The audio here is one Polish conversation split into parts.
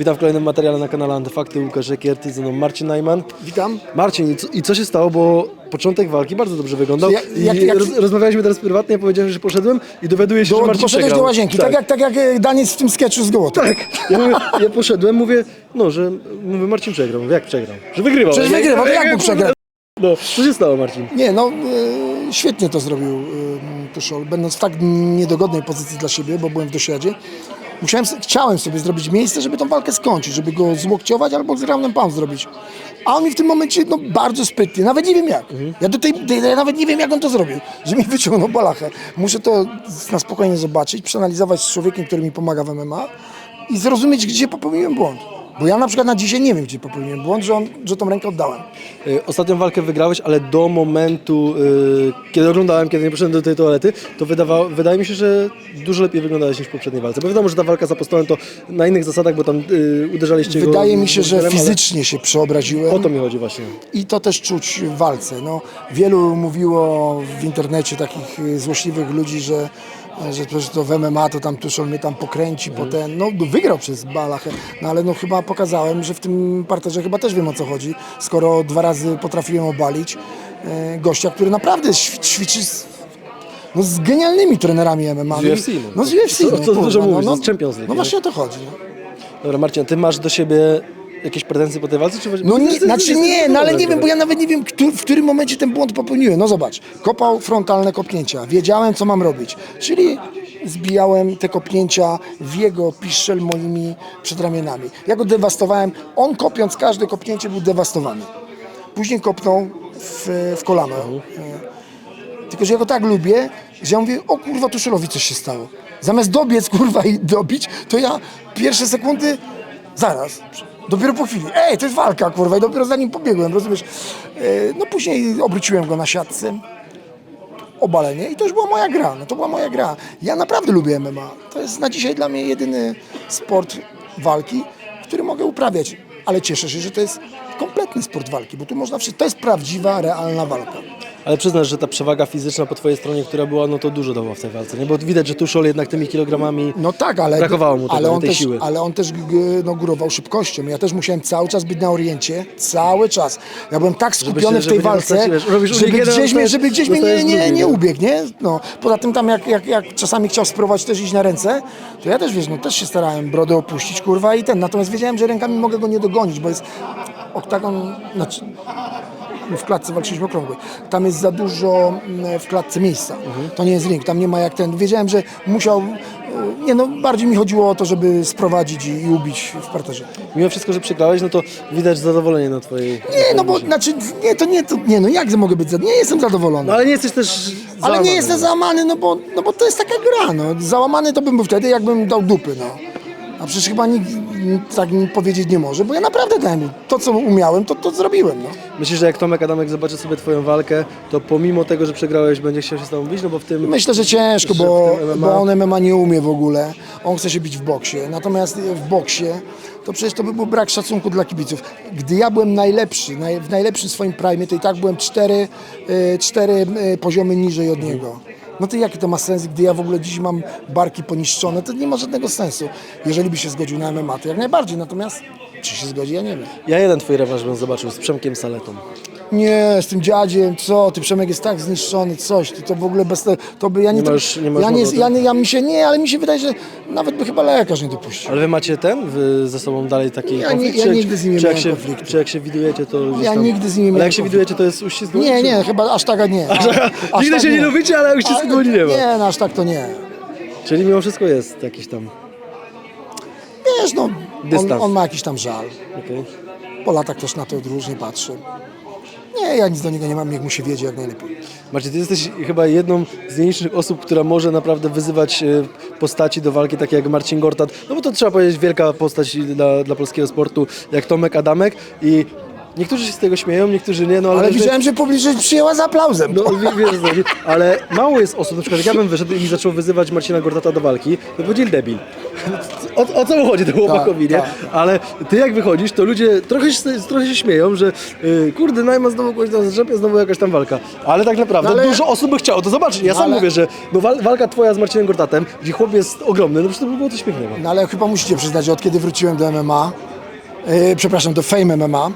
Witam w kolejnym materiale na kanale Antyfakty. Łukasz Rekierty, ze mną Marcin Najman. Witam. Marcin, i co, i co się stało, bo początek walki bardzo dobrze wyglądał. Jak- I jak- roz, rozmawialiśmy teraz prywatnie, powiedziałem, że poszedłem i dowiaduję się, Do, że Marcin poszedłeś przegrał. do łazienki, tak, jak, tak jak e, Daniec w tym sketchu z Gołotą. Tak. Ja, mówię, ja poszedłem, mówię, no, że mówię, Marcin przegrał. Mówię, jak przegrał? Że wygrywał. Przecież Ja- wygrywał, to ja- jak ja- mógł przegrać? No, co się stało, Marcin? Nie, no e, świetnie to zrobił e, Tuszol, będąc w tak niedogodnej pozycji dla siebie, bo byłem w dosiadzie. Musiałem, chciałem sobie zrobić miejsce, żeby tą walkę skończyć, żeby go złokciować albo z groundem pound zrobić. A on mi w tym momencie, no bardzo sprytnie, nawet nie wiem jak. Ja do tej, tej- ja nawet nie wiem jak on to zrobił, że mi wyciągnął balachę. Muszę to na spokojnie zobaczyć, przeanalizować z człowiekiem, który mi pomaga w MMA i zrozumieć, gdzie popełniłem błąd. Bo ja na przykład na dzisiaj nie wiem, gdzie popełniłem błąd, że, on, że tą rękę oddałem. Y, Ostatnią walkę wygrałeś, ale do momentu, y, kiedy oglądałem, kiedy nie poszedłem do tej toalety, to wydawa, wydaje mi się, że dużo lepiej wyglądałeś niż w poprzedniej walce. Bo wiadomo, że ta walka za postolem to na innych zasadach, bo tam y, uderzaliście go Wydaje mi się, że fizycznie się przeobraziłem. O to mi chodzi właśnie. I to też czuć w walce. No, wielu mówiło w internecie takich y, złośliwych ludzi, że, że przecież to w MMA to tam Tuszol mnie tam pokręci, potem no wygrał przez Balachę, no ale no chyba pokazałem, że w tym parterze chyba też wiem o co chodzi, skoro dwa razy potrafiłem obalić e, gościa, który naprawdę ś- ćwiczy z, no, z genialnymi trenerami MMA. Z UFC, no. No z UFC. Co- no, co dużo kurwa, mówisz, no, z Champions League, No nie? właśnie o to chodzi. No. Dobra, Marcin, ty masz do siebie jakieś pretensje po tej walce? Czy No nie, znaczy nie, no ale nie wiem, bo ja nawet nie wiem, któ- w którym momencie ten błąd popełniłem. No zobacz, kopał frontalne kopnięcia, wiedziałem co mam robić, czyli zbijałem te kopnięcia w jego piszel moimi przedramionami. Ja go dewastowałem, on kopiąc każde kopnięcie był dewastowany. Później kopnął w, w kolano. Tylko, że ja go tak lubię, że ja mówię, o kurwa, Tuszelowi coś się stało. Zamiast dobiec, kurwa, i dobić, to ja pierwsze sekundy, zaraz, dopiero po chwili, ej, to jest walka, kurwa, i dopiero za nim pobiegłem, rozumiesz? E, No później obróciłem go na siatce, obalenie i to już była moja gra, no to była moja gra. Ja naprawdę lubię MMA. To jest na dzisiaj dla mnie jedyny sport walki, który mogę uprawiać, ale cieszę się, że to jest kompletny sport walki, bo tu można wszystko, to jest prawdziwa, realna walka. Ale przyznasz, że ta przewaga fizyczna po twojej stronie, która była, no to dużo dała w tej walce, nie? Bo widać, że Tuszol jednak tymi kilogramami... No tak, ale, Brakowało mu tego, ale, on tej też, siły. ale on też g- no, górował szybkością. Ja też musiałem cały czas być na oriencie, cały czas. Ja byłem tak skupiony się- w tej nie walce, robisz żeby jeden, gdzieś, mnie, dostajesz- żeby gdzieś mnie nie, dostajesz nie, drugi, nie nie? ubiegł, nie? No. Poza tym tam jak, jak, jak czasami chciał spróbować też iść na ręce, to ja też, wiesz, no też się starałem brodę opuścić, kurwa i ten. Natomiast wiedziałem, że rękami mogę go nie dogonić, bo jest oktagon, znaczy w klatce walczyliśmy okrągłej. Tam jest za dużo mm, w klatce miejsca. To nie jest ring, tam nie ma jak ten. Wiedziałem, że musiał. e, Nie no, bardziej mi chodziło o to, żeby sprowadzić i, i ubić w parterze. Mimo wszystko, że przegrałeś, no to widać zadowolenie na twojej... Nie, twojej no bo buzi. znaczy, nie, to nie, to, nie, no jak mogę być zadowolony? Nie jestem zadowolony. No ale nie jesteś też Ale załamany. nie jestem załamany, no bo, no bo to jest taka gra, no. Załamany to bym był wtedy, jakbym dał dupy, no. A przecież chyba nikt tak mi powiedzieć nie może, bo ja naprawdę dałem to, co umiałem, to, to zrobiłem, no. Myślisz, że jak Tomek Adamek zobaczy sobie twoją walkę, to pomimo tego, że przegrałeś, będzie chciał się z tobą bić? No bo w tym... Myślę, że ciężko, bo, w tym MMA bo on MMA nie umie w ogóle. On chce się bić w boksie. Natomiast w boksie to przecież to by był brak szacunku dla kibiców. Gdy ja byłem najlepszy, naj, w najlepszym swoim prime, to i tak byłem cztery, y, cztery y, poziomy niżej od niego. No to jaki to ma sens, gdy ja w ogóle dziś mam barki poniszczone, to nie ma żadnego sensu. Jeżeli by się zgodził na MMA, to jak najbardziej. Natomiast czy się zgodzi, ja nie wiem. Ja jeden twój rewanż bym zobaczył z Przemkiem Saletą. Nie, z tym dziadziem, co, ty Przemek jest tak zniszczony, coś, ty to w ogóle bez te, to by ja nie, Nie masz- nie masz ja, nie, ja, nie, ja mi się, nie, ale mi się wydaje, że nawet by chyba lekarz nie dopuścił. Ale wy macie ten, wy ze sobą dalej taki Ja nie- konflikt? ja czy, nigdy z nim nie czy jak miałem się, konfliktu. Czy jak się widujecie, to gdzieś Ja tam... nigdy z nim nie Ale miałem jak się konfliktu. widujecie, to jest uścisk dłoni, Nie, czy- nie, chyba aż tak nie. Aż, aż Nigdy tak się nie lubicie, ale uścisku Ale- dłoni nie ma. Nie, no aż tak to nie. Czyli mimo wszystko jest jakiś tam... Wiesz, no, on, Dystans. on ma jakiś tam żal. okej. Po latach też na to różnie patrzy. Nie, ja nic do niego nie mam, niech mu się wiedzie jak najlepiej. Marcin, ty jesteś chyba jedną z nielicznych osób, która może naprawdę wyzywać e, postaci do walki, takie jak Marcin Gortat, no bo to trzeba powiedzieć wielka postać dla, dla polskiego sportu, jak Tomek Adamek i niektórzy się z tego śmieją, niektórzy nie, no ale... Ale widziałem, że publiczność przyjęła z aplauzem. No, wie- wiesz, co chodzi. ale mało jest osób, na przykład jak ja bym wyszedł i zaczął wyzywać Marcina Gortata do walki, to powiedzieli debil. O, o co mu chodzi temu chłopakowi, nie? tak. Ale ty jak wychodzisz, to ludzie trochę się, trochę się śmieją, że y, kurde, Najman znowu kogoś tam zrzepie, znowu jakaś tam walka. Ale tak naprawdę No ale- dużo osób by chciało to zobaczyć. Ja No sam ale- mówię, że no, wal, walka twoja z Marcinem Gortatem, gdzie chłop jest ogromny, no przecież to by było coś pięknego. No ale chyba musicie przyznać, że od kiedy wróciłem do MMA, yy, przepraszam, do Fame MMA,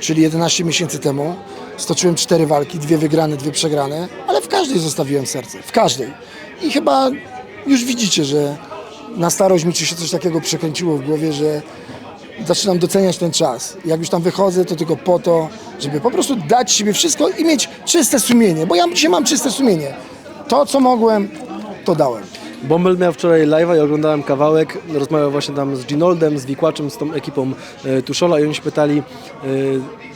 czyli 11 miesięcy temu, stoczyłem cztery walki, dwie wygrane, dwie przegrane, ale w każdej zostawiłem serce, w każdej. I chyba już widzicie, że na starość mi się coś takiego przekręciło w głowie, że zaczynam doceniać ten czas. Jak już tam wychodzę, to tylko po to, żeby po prostu dać siebie wszystko i mieć czyste sumienie, bo ja dzisiaj mam czyste sumienie. To, co mogłem, to dałem. Bombel miał wczoraj live'a i oglądałem kawałek, rozmawiał właśnie tam z Ginoldem, z Wikłaczem, z tą ekipą e, Tuszola i oni się pytali, e,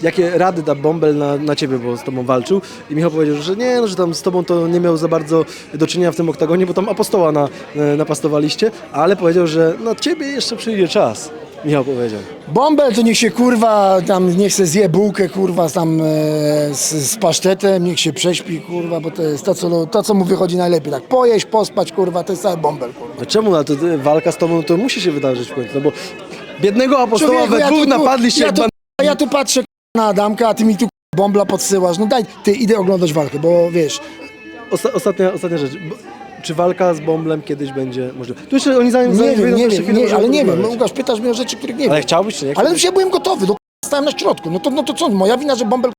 jakie rady da Bombel na, na ciebie, bo z tobą walczył i Michał powiedział, że nie, no, że tam z tobą to nie miał za bardzo do czynienia w tym oktagonie, bo tam apostoła na, e, napastowaliście, ale powiedział, że na ciebie jeszcze przyjdzie czas. Michał powiedział. Bombel to niech się kurwa tam, niech se zje bułkę kurwa tam e, z, z pasztetem, niech się prześpi kurwa, bo to jest to co, to, co mu wychodzi najlepiej. Tak pojeść, pospać kurwa, to jest cały bombel kurwa. No czemu? No to walka z tobą to musi się wydarzyć w końcu, no bo biednego apostoła Człowieku, we dwóch tu- napadliście ja jak tu, ban... ja tu patrzę na Adamka, a ty mi tu bombla podsyłasz. No daj, ty idę oglądać walkę, bo wiesz, Osta- ostatnia, ostatnia rzecz. Bo- Czy walka z Bomblem kiedyś będzie możliwa? Tu jeszcze oni zanim nie zanim wiem, wyjdą, nie to jeszcze wiem, chwilę nie, możemy ale nie wiem, no, porozmawiać. Łukasz, pytasz mnie o rzeczy, których nie Ale wiem. chciałbyś czy nie? Ale już ja byłem gotowy, do stałem na środku. No to, no to co, moja wina, że Bombel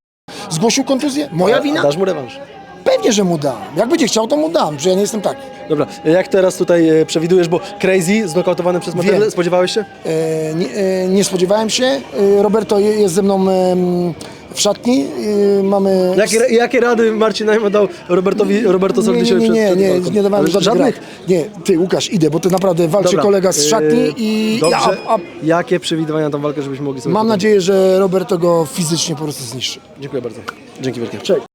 zgłosił kontuzję? Moja wina? Dasz mu rewanż. Pewnie, że mu dam. Jak będzie chciał, to mu dam, że ja nie jestem taki. Dobra, jak teraz tutaj e, przewidujesz, bo Crazy znokautowany przez Matele, spodziewałeś się? E, nie, e, nie spodziewałem się. E, Roberto je- jest ze mną em, w szatni. E, mamy... Jakie, jakie rady Marcin Najman dał Robertowi, Roberto nie, nie, nie, przed, nie, przed nie, walką? nie dawałem Ale żadnych rad. Nie, ty Łukasz, idę, bo to naprawdę walczy Dobra, kolega z szatni e, i Dobrze, ja, a, jakie przewidywania na tą walkę, żebyśmy mogli sobie... mam potem- nadzieję, że Roberto go fizycznie po prostu zniszczy. Dziękuję bardzo. Dzięki wielkie. Cześć.